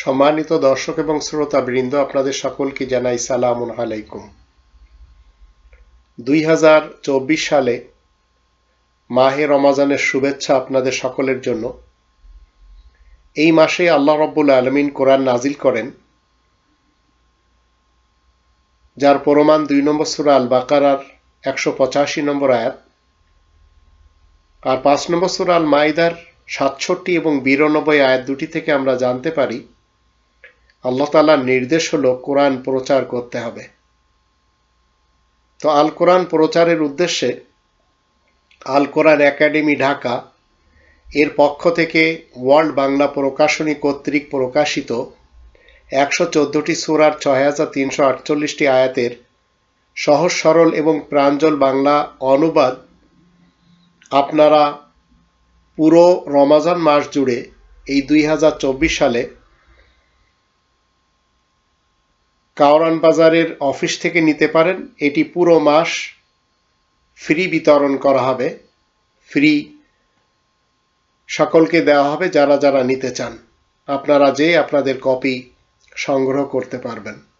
সম্মানিত দর্শক এবং শ্রোতা বৃন্দ আপনাদের সকলকে জানাই সালাম আলাইকুম। দুই হাজার চব্বিশ সালে মাহে রমাজানের শুভেচ্ছা আপনাদের সকলের জন্য। এই মাসে আল্লাহ রব্বুল আলমিন কোরআন নাজিল করেন, যার প্রমাণ দুই নম্বর সুরা আল বাকারার একশো পঁচাশি নম্বর আয়াত আর পাঁচ নম্বর সুরা আল মাইদার সাতষট্টি এবং বিরানব্বই আয়াত দুটি থেকে আমরা জানতে পারি আল্লাহ তালার নির্দেশ হলো কোরআন প্রচার করতে হবে। তো আল কোরআন প্রচারের উদ্দেশ্যে আল কোরআন একাডেমি ঢাকা এর পক্ষ থেকে ওয়ার্ল্ড বাংলা প্রকাশনী কর্তৃক প্রকাশিত একশো চোদ্দোটি সুরার ছয় হাজার তিনশো আটচল্লিশটি আয়াতের সহজ, সরল এবং প্রাঞ্জল বাংলা অনুবাদ আপনারা পুরো রমাজান মাস জুড়ে এই দুই হাজার চব্বিশ সালে কাওরান বাজারের অফিস থেকে নিতে পারেন। এটি পুরো মাস ফ্রি বিতরণ করা হবে। ফ্রি সকলকে দেওয়া হবে যারা যারা নিতে চান। আপনারা যে আপনাদের কপি সংগ্রহ করতে পারবেন।